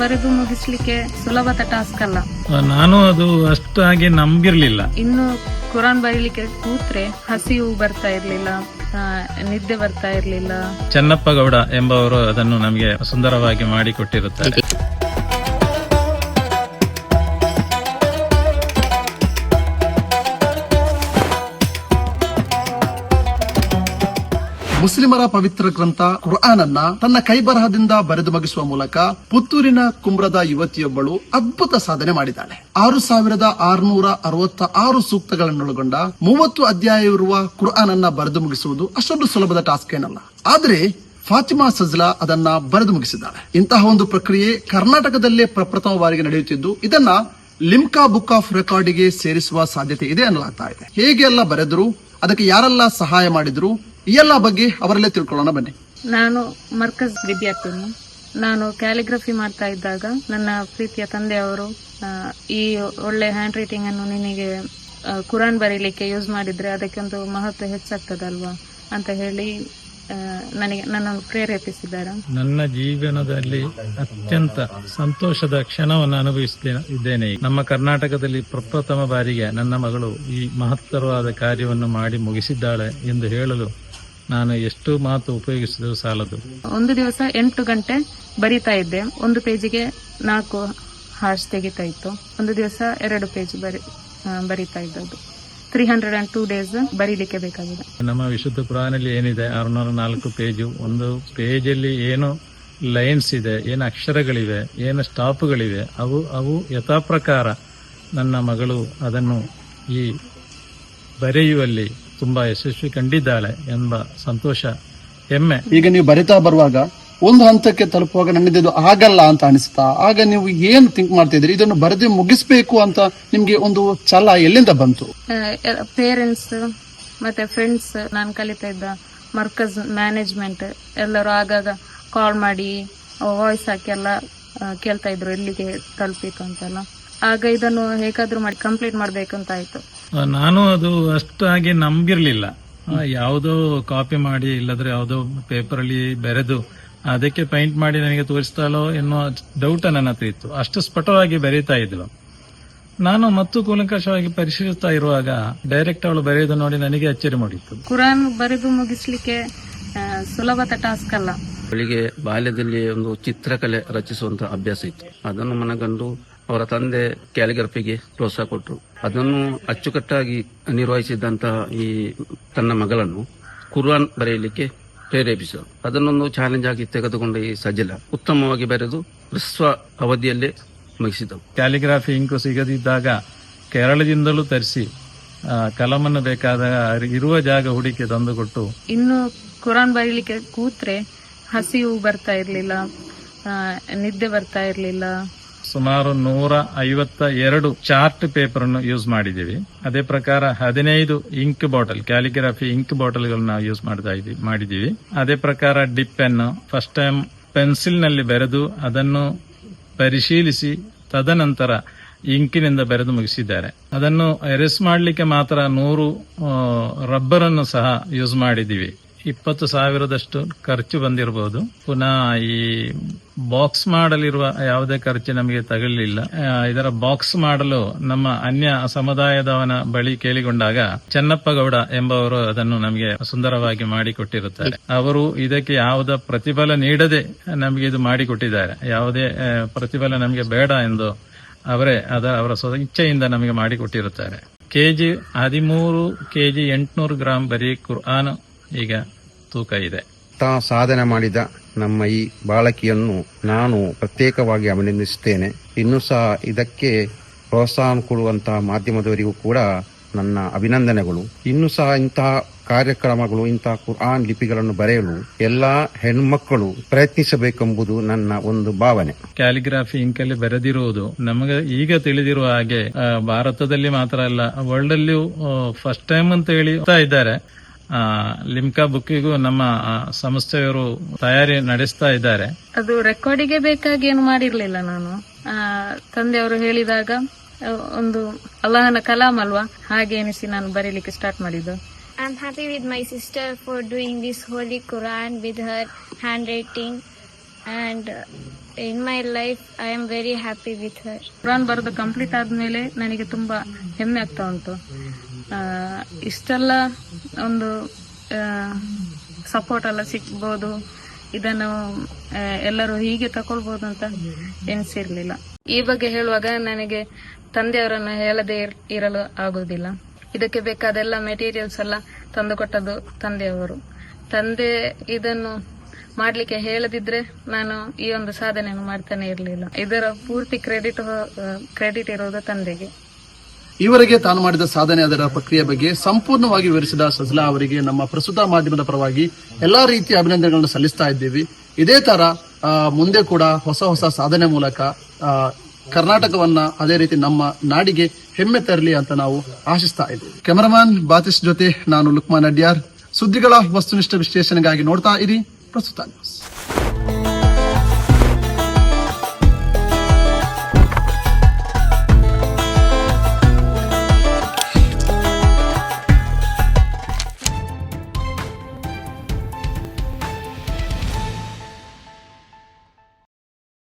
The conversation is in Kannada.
ಬರೆದು ಮುಗಿಸ್ಲಿಕ್ಕೆ ಸುಲಭದ ಟಾಸ್ಕ್ ಅಲ್ಲ. ನಾನು ಅದು ಅಷ್ಟಾಗಿ ನಂಬಿರ್ಲಿಲ್ಲ. ಇನ್ನು ಕುರಾನ್ ಬರೀಲಿಕ್ಕೆ ಕೂತ್ರೆ ಹಸಿವು ಬರ್ತಾ ಇರ್ಲಿಲ್ಲ ನಿದ್ದೆ ಬರ್ತಾ ಇರ್ಲಿಲ್ಲ. ಚನ್ನಪ್ಪ ಗೌಡ ಎಂಬವರು ಅದನ್ನು ನಮಗೆ ಸುಂದರವಾಗಿ ಮಾಡಿಕೊಟ್ಟಿರುತ್ತಾರೆ. ಮುಸ್ಲಿಮರ ಪವಿತ್ರ ಗ್ರಂಥ ಕುರ್ಆನ್ ಅನ್ನ ತನ್ನ ಕೈಬರಹದಿಂದ ಬರೆದು ಮುಗಿಸುವ ಮೂಲಕ ಪುತ್ತೂರಿನ ಕುಮ್ರದ ಯುವತಿಯೊಬ್ಬಳು ಅದ್ಭುತ ಸಾಧನೆ ಮಾಡಿದ್ದಾಳೆ. ಆರು ಸಾವಿರದ ಆರುನೂರ ಅರವತ್ತ ಆರು ಸೂಕ್ತಗಳನ್ನೊಳಗೊಂಡ ಮೂವತ್ತು ಅಧ್ಯಾಯವಿರುವ ಕುರ್ಆನ್ ಅನ್ನ ಬರೆದು ಮುಗಿಸುವುದು ಅಷ್ಟೊಂದು ಸುಲಭದ ಟಾಸ್ಕ್ ಏನಲ್ಲ. ಆದ್ರೆ ಫಾತಿಮಾ ಸಜ್ಲಾ ಅದನ್ನ ಬರೆದು ಮುಗಿಸಿದ್ದಾಳೆ. ಇಂತಹ ಒಂದು ಪ್ರಕ್ರಿಯೆ ಕರ್ನಾಟಕದಲ್ಲೇ ಪ್ರಪ್ರಥಮ ಬಾರಿಗೆ ನಡೆಯುತ್ತಿದ್ದು, ಇದನ್ನ ಲಿಮ್ಕಾ ಬುಕ್ ಆಫ್ ರೆಕಾರ್ಡಿಗೆ ಸೇರಿಸುವ ಸಾಧ್ಯತೆ ಇದೆ ಅನ್ನಲಾಗ್ತಾ ಇದೆ. ಹೇಗೆ ಎಲ್ಲ ಬರೆದ್ರು, ಅದಕ್ಕೆ ಯಾರೆಲ್ಲ ಸಹಾಯ ಮಾಡಿದ್ರು ಈ ಎಲ್ಲ ಬಗ್ಗೆ ಅವರಲ್ಲೇ ತಿಳ್ಕೊಳ್ಳೋಣ ಬನ್ನಿ. ನಾನು ಮರ್ಕಸ್ ವಿದ್ಯಾರ್ಥಿನಿ. ನಾನು ಕ್ಯಾಲಿಗ್ರಫಿ ಮಾಡ್ತಾ ಇದ್ದಾಗ ನನ್ನ ಪ್ರೀತಿಯ ತಂದೆಯವರು ಅವರು ಈ ಒಳ್ಳೆ ಹ್ಯಾಂಡ್ ರೈಟಿಂಗ್ ಅನ್ನು ನಿನಗೆ ಕುರಾನ್ ಬರೀಲಿಕ್ಕೆ ಯೂಸ್ ಮಾಡಿದ್ರೆ ಅದಕ್ಕೊಂದು ಮಹತ್ವ ಹೆಚ್ಚಾಗ್ತದಲ್ವಾ ಅಂತ ಹೇಳಿ ನನಗೆ ನನ್ನನ್ನು ಪ್ರೇರೇಪಿಸಿದ್ದಾರೆ. ನನ್ನ ಜೀವನದಲ್ಲಿ ಅತ್ಯಂತ ಸಂತೋಷದ ಕ್ಷಣವನ್ನು ಅನುಭವಿಸುತ್ತೇನೆ ಇದ್ದೇನೆ. ನಮ್ಮ ಕರ್ನಾಟಕದಲ್ಲಿ ಪ್ರಪ್ರಥಮ ಬಾರಿಗೆ ನನ್ನ ಮಗಳು ಈ ಮಹತ್ತರವಾದ ಕಾರ್ಯವನ್ನು ಮಾಡಿ ಮುಗಿಸಿದ್ದಾಳೆ ಎಂದು ಹೇಳಲು ನಾನು ಎಷ್ಟು ಮಾತು ಉಪಯೋಗಿಸಿದ್ರು ಸಾಲದು. ಒಂದು ದಿವಸ ಎಂಟು ಗಂಟೆ ಬರಿತಾ ಇದ್ದೆ. ಒಂದು ಪೇಜಿಗೆ ನಾಲ್ಕು ಹಾರ್ಸ್ ತೆಗಿತಾ ಇತ್ತು. ಒಂದು ದಿವಸ ಎರಡು ಪೇಜ್ ಬರಿ ಬರಿತಾ ಇದ್ದದ್ದು. Three hundred and two days ಬರೀಲಿಕ್ಕೆ ಬೇಕಾಗಿದೆ. ನಮ್ಮ ವಿಶುದ್ಧ ಪುರಾಣದಲ್ಲಿ ಏನಿದೆ? ಆರುನೂರ ನಾಲ್ಕು ಪೇಜು ಒಂದು ಪೇಜಲ್ಲಿ ಏನು ಲೈನ್ಸ್ ಇದೆ ಏನು ಅಕ್ಷರಗಳಿವೆ ಏನು ಸ್ಟಾಪ್ಗಳಿವೆ ಅವು ಅವು ಯಥಾಪ್ರಕಾರ ನನ್ನ ಮಗಳು ಅದನ್ನು ಈ ಬರೆಯುವಲ್ಲಿ ತುಂಬಾ ಯಶಸ್ವಿ ಕಂಡಿದ್ದಾಳೆ ಎಂಬ ಸಂತೋಷ ಹೆಮ್ಮೆ. ಈಗ ನೀವು ಬರಿತಾ ಬರುವಾಗ ಒಂದು ಹಂತಕ್ಕೆ ತಲುಪುವಾಗ ನನ್ನದಿದು ಆಗಲ್ಲ ಅಂತ ಅನಿಸ್ತಾ ಆಗ ನೀವು ಏನ್ ಥಿಂಕ್ ಮಾಡ್ತಿದ್ರಿ ಇದನ್ನು ಬರೆದು ಮುಗಿಸ್ಬೇಕು ಅಂತ ನಿಮ್ಗೆ ಒಂದು ಛಲ ಎಲ್ಲಿಂದ ಬಂತು? ಪೇರೆಂಟ್ಸ್ ಮತ್ತೆ ಫ್ರೆಂಡ್ಸ್ ನಾನು ಕಲಿತಾ ಇದ್ದ ಮರ್ಕಸ್ ಮ್ಯಾನೇಜ್ಮೆಂಟ್ ಎಲ್ಲರೂ ಆಗಾಗ ಕಾಲ್ ಮಾಡಿ ವಾಯ್ಸ್ ಹಾಕಿ ಎಲ್ಲ ಕೇಳ್ತಾ ಇದ್ರು ಎಲ್ಲಿಗೆ ತಲುಪಿತು ಅಂತೆಲ್ಲ. ಆಗ ಇದನ್ನು ಹೇಗಾದ್ರೂ ಮಾಡಿ ಕಂಪ್ಲೀಟ್ ಮಾಡ್ಬೇಕಂತ ಅಂತ ಆಯ್ತು. ನಾನು ಅದು ಅಷ್ಟಾಗಿ ನಂಬಿರ್ಲಿಲ್ಲ. ಯಾವುದೋ ಕಾಪಿ ಮಾಡಿ ಇಲ್ಲದ್ರೆ ಯಾವುದೋ ಪೇಪರಲ್ಲಿ ಬೆರೆದು ಅದಕ್ಕೆ ಪೈಂಟ್ ಮಾಡಿ ನನಗೆ ತೋರಿಸ್ತಾಳೋ ಎನ್ನುವ ಡೌಟ್ ನನ್ನ ಹತ್ರ ಇತ್ತು. ಅಷ್ಟು ಸ್ಫುಟವಾಗಿ ಬೆರೀತಾ ಇದ್ಲು. ನಾನು ಮತ್ತು ಕೂಲಂಕಷವಾಗಿ ಪರಿಶೀಲಿಸ್ತಾ ಇರುವಾಗ ಡೈರೆಕ್ಟ್ ಅವಳು ಬರೆಯೋದು ನೋಡಿ ನನಗೆ ಅಚ್ಚರಿ ಮೂಡಿತ್ತು. ಕುರಾನ್ ಬರೆದು ಮುಗಿಸ್ಲಿಕ್ಕೆ ಸುಲಭದ ಟಾಸ್ಕ್ ಅಲ್ಲ. ಅವಳಿಗೆ ಬಾಲ್ಯದಲ್ಲಿ ಒಂದು ಚಿತ್ರಕಲೆ ರಚಿಸುವಂತ ಅಭ್ಯಾಸ ಇತ್ತು. ಅದನ್ನು ಮನಗಂಡು ಅವರ ತಂದೆ ಕ್ಯಾಲಿಗ್ರಫಿಗೆ ಪ್ರೋತ್ಸಾಹ ಕೊಟ್ಟರು. ಅದನ್ನು ಅಚ್ಚುಕಟ್ಟಾಗಿ ನಿರ್ವಹಿಸಿದಂತಹ ಈ ತನ್ನ ಮಗಳನ್ನು ಕುರ್ಆನ್ ಬರೆಯಲಿಕ್ಕೆ ಪ್ರೇರೇಪಿಸಿದರು. ಅದನ್ನೊಂದು ಚಾಲೆಂಜ್ ಆಗಿ ತೆಗೆದುಕೊಂಡ ಈ ಸಜ್ಜಲ ಉತ್ತಮವಾಗಿ ಬರೆದು ಹ್ರಸ್ವ ಅವಧಿಯಲ್ಲೇ ಮುಗಿಸಿದವು. ಕ್ಯಾಲಿಗ್ರಾಫಿ ಇಂಕು ಸಿಗದಿದ್ದಾಗ ಕೇರಳದಿಂದಲೂ ತರಿಸಿ ಕಲಮನ್ನು ಬೇಕಾದ ಇರುವ ಜಾಗ ಹುಡುಕಿ ತಂದುಕೊಟ್ಟು. ಇನ್ನು ಕುರಾನ್ ಬರೀಲಿಕ್ಕೆ ಕೂತ್ರೆ ಹಸಿವು ಬರ್ತಾ ಇರಲಿಲ್ಲ ನಿದ್ದೆ ಬರ್ತಾ ಇರ್ಲಿಲ್ಲ. ಸುಮಾರು ನೂರ ಐವತ್ತ ಎರಡು ಚಾರ್ಟ್ ಪೇಪರ್ ಅನ್ನು ಯೂಸ್ ಮಾಡಿದ್ದೀವಿ. ಅದೇ ಪ್ರಕಾರ ಹದಿನೈದು ಇಂಕ್ ಬಾಟಲ್, ಕ್ಯಾಲಿಗ್ರಫಿ ಇಂಕ್ ಬಾಟಲ್ಗಳನ್ನ ಯೂಸ್ ಮಾಡ್ತಾ ಇದೀವಿ, ಮಾಡಿದ್ದೀವಿ. ಅದೇ ಪ್ರಕಾರ ಡಿಪ್ ಪೆನ್ ಫಸ್ಟ್ ಟೈಮ್ ಪೆನ್ಸಿಲ್ನಲ್ಲಿ ಬೆರೆದು ಅದನ್ನು ಪರಿಶೀಲಿಸಿ ತದನಂತರ ಇಂಕಿನಿಂದ ಬೆರೆದು ಮುಗಿಸಿದ್ದಾರೆ. ಅದನ್ನು ಎರೆಸ್ ಮಾಡಲಿಕ್ಕೆ ಮಾತ್ರ ನೂರು ರಬ್ಬರ್ ಅನ್ನು ಸಹ ಯೂಸ್ ಮಾಡಿದ್ದೀವಿ. ಇಪ್ಪತ್ತು ಸಾವಿರದಷ್ಟು ಖರ್ಚು ಬಂದಿರಬಹುದು ಪುನಃ ಈ ಬಾಕ್ಸ್ ಮಾಡಲಿರುವ ಯಾವುದೇ ಖರ್ಚು ನಮಗೆ ತಗಲಿಲ್ಲ. ಇದರ ಬಾಕ್ಸ್ ಮಾಡಲು ನಮ್ಮ ಅನ್ಯ ಸಮುದಾಯದವನ ಬಳಿ ಕೇಳಿಕೊಂಡಾಗ ಚನ್ನಪ್ಪಗೌಡ ಎಂಬವರು ಅದನ್ನು ನಮಗೆ ಸುಂದರವಾಗಿ ಮಾಡಿಕೊಟ್ಟಿರುತ್ತಾರೆ. ಅವರು ಇದಕ್ಕೆ ಯಾವುದ ಪ್ರತಿಫಲ ನೀಡದೆ ನಮಗೆ ಇದು ಮಾಡಿಕೊಟ್ಟಿದ್ದಾರೆ. ಯಾವುದೇ ಪ್ರತಿಫಲ ನಮಗೆ ಬೇಡ ಎಂದು ಅವರೇ ಅದ, ಅವರ ಸ್ವ ಇಚ್ಛೆಯಿಂದ ನಮಗೆ ಮಾಡಿಕೊಟ್ಟಿರುತ್ತಾರೆ. ಕೆಜಿ ಹದಿಮೂರು, ಕೆಜಿ ಎಂಟುನೂರು ಗ್ರಾಂ ಬರೀ ಕುರ್ಆನ್ ಈಗ ತೂಕ ಇದೆ. ತಾ ಸಾಧನೆ ಮಾಡಿದ ನಮ್ಮ ಈ ಬಾಲಕಿಯನ್ನು ನಾನು ಪ್ರತ್ಯೇಕವಾಗಿ ಅಭಿನಂದಿಸುತ್ತೇನೆ. ಇನ್ನು ಸಹ ಇದಕ್ಕೆ ಪ್ರೋತ್ಸಾಹ ಕೊಡುವಂತಹ ಮಾಧ್ಯಮದವರಿಗೂ ಕೂಡ ನನ್ನ ಅಭಿನಂದನೆಗಳು. ಇನ್ನು ಸಹ ಇಂತಹ ಕಾರ್ಯಕ್ರಮಗಳು ಇಂತಹ ಕುರ್ಆನ್ ಲಿಪಿಗಳನ್ನು ಬರೆಯಲು ಎಲ್ಲಾ ಹೆಣ್ಮಕ್ಕಳು ಪ್ರಯತ್ನಿಸಬೇಕೆಂಬುದು ನನ್ನ ಒಂದು ಭಾವನೆ. ಕ್ಯಾಲಿಗ್ರಾಫಿ ಇಂಕಲ್ಲಿ ಬರೆದಿರುವುದು ನಮಗೆ ಈಗ ತಿಳಿದಿರುವ ಹಾಗೆ ಭಾರತದಲ್ಲಿ ಮಾತ್ರ ಅಲ್ಲ ವರ್ಲ್ಡ್ ಅಲ್ಲಿಯೂ ಫಸ್ಟ್ ಟೈಮ್ ಅಂತ ಹೇಳಿ ಇದ್ದಾರೆ. ಲಿಮ್ಕಾ ಬುಕ್ಕಿಗೂ ನಮ್ಮ ಆ, ಸಂಸ್ಥೆಯವರು ತಯಾರಿ ನಡೆಸ್ತಾ ಇದ್ದಾರೆ. ಅದು ರೆಕಾರ್ಡಿಗೆ ಬೇಕಾಗಿ ಏನು ಮಾಡಿರ್ಲಿಲ್ಲ ನಾನು. ತಂದೆ ತಂದೆಯವರು ಹೇಳಿದಾಗ ಒಂದು ಅಲ್ಲಾಹನ ಕಲಾಂ ಅಲ್ವಾ? ಹಾಗೆ ಎನಿಸಿ ನಾನು ಬರೀಲಿಕ್ಕೆ ಸ್ಟಾರ್ಟ್ ಮಾಡಿದ್ದು. I am happy with my sister for doing this holy Quran with her hand writing and in my life I am very happy with her Quran ಬರೆದು ಕಂಪ್ಲೀಟ್ ಆದ್ಮೇಲೆ ನನಗೆ ತುಂಬಾ ಹೆಮ್ಮೆ ಆಗ್ತಾ ಉಂಟು. ಇಷ್ಟೆಲ್ಲ ಒಂದು ಸಪೋರ್ಟ್ ಎಲ್ಲ ಸಿಕ್ಬೋದು ಇದನ್ನು ಎಲ್ಲರೂ ಹೀಗೆ ತಕೊಳ್ಬೋದು ಅಂತ ಎನಿಸಿರ್ಲಿಲ್ಲ. ಈ ಬಗ್ಗೆ ಹೇಳುವಾಗ ನನಗೆ ತಂದೆಯವರನ್ನು ಹೇಳದೆ ಇರ್- ಇರಲು ಆಗುವುದಿಲ್ಲ. ಇದಕ್ಕೆ ಬೇಕಾದೆಲ್ಲ ಮೆಟೀರಿಯಲ್ಸ್ ಎಲ್ಲ ತಂದುಕೊಟ್ಟದ್ದು ತಂದೆಯವರು. ತಂದೆ ಇದನ್ನು ಮಾಡಲಿಕ್ಕೆ ಹೇಳದಿದ್ರೆ ನಾನು ಈ ಒಂದು ಸಾಧನೆಯನ್ನು ಮಾಡ್ತಾನೆ ಇರಲಿಲ್ಲ. ಇದರ ಪೂರ್ತಿ ಕ್ರೆಡಿಟ್ ಕ್ರೆಡಿಟ್ ಇರೋದು ತಂದೆಗೆ. ಈವರೆಗೆ ತಾನು ಮಾಡಿದ ಸಾಧನೆ ಅದರ ಪ್ರಕ್ರಿಯೆ ಬಗ್ಗೆ ಸಂಪೂರ್ಣವಾಗಿ ವಿವರಿಸಿದ ಸಜ್ಲಾ ಅವರಿಗೆ ನಮ್ಮ ಪ್ರಸ್ತುತ ಮಾಧ್ಯಮದ ಪರವಾಗಿ ಎಲ್ಲಾ ರೀತಿಯ ಅಭಿನಂದನೆಗಳನ್ನು ಸಲ್ಲಿಸ್ತಾ ಇದ್ದೀವಿ. ಇದೇ ತರ ಮುಂದೆ ಕೂಡ ಹೊಸ ಹೊಸ ಸಾಧನೆ ಮೂಲಕ ಕರ್ನಾಟಕವನ್ನ ಅದೇ ರೀತಿ ನಮ್ಮ ನಾಡಿಗೆ ಹೆಮ್ಮೆ ತರಲಿ ಅಂತ ನಾವು ಆಶಿಸ್ತಾ ಇದ್ದೀವಿ. ಕ್ಯಾಮರಾಮನ್ ಬಾತಿಸ್ ಜೊತೆ ನಾನು ಲುಕ್ಮಾನ್ ಅಡ್ಯಾರ್. ಸುದ್ದಿಗಳ ವಸ್ತುನಿಷ್ಠ ವಿಶ್ಲೇಷಣೆಗಾಗಿ ನೋಡ್ತಾ ಇರಿ ಪ್ರಸ್ತುತ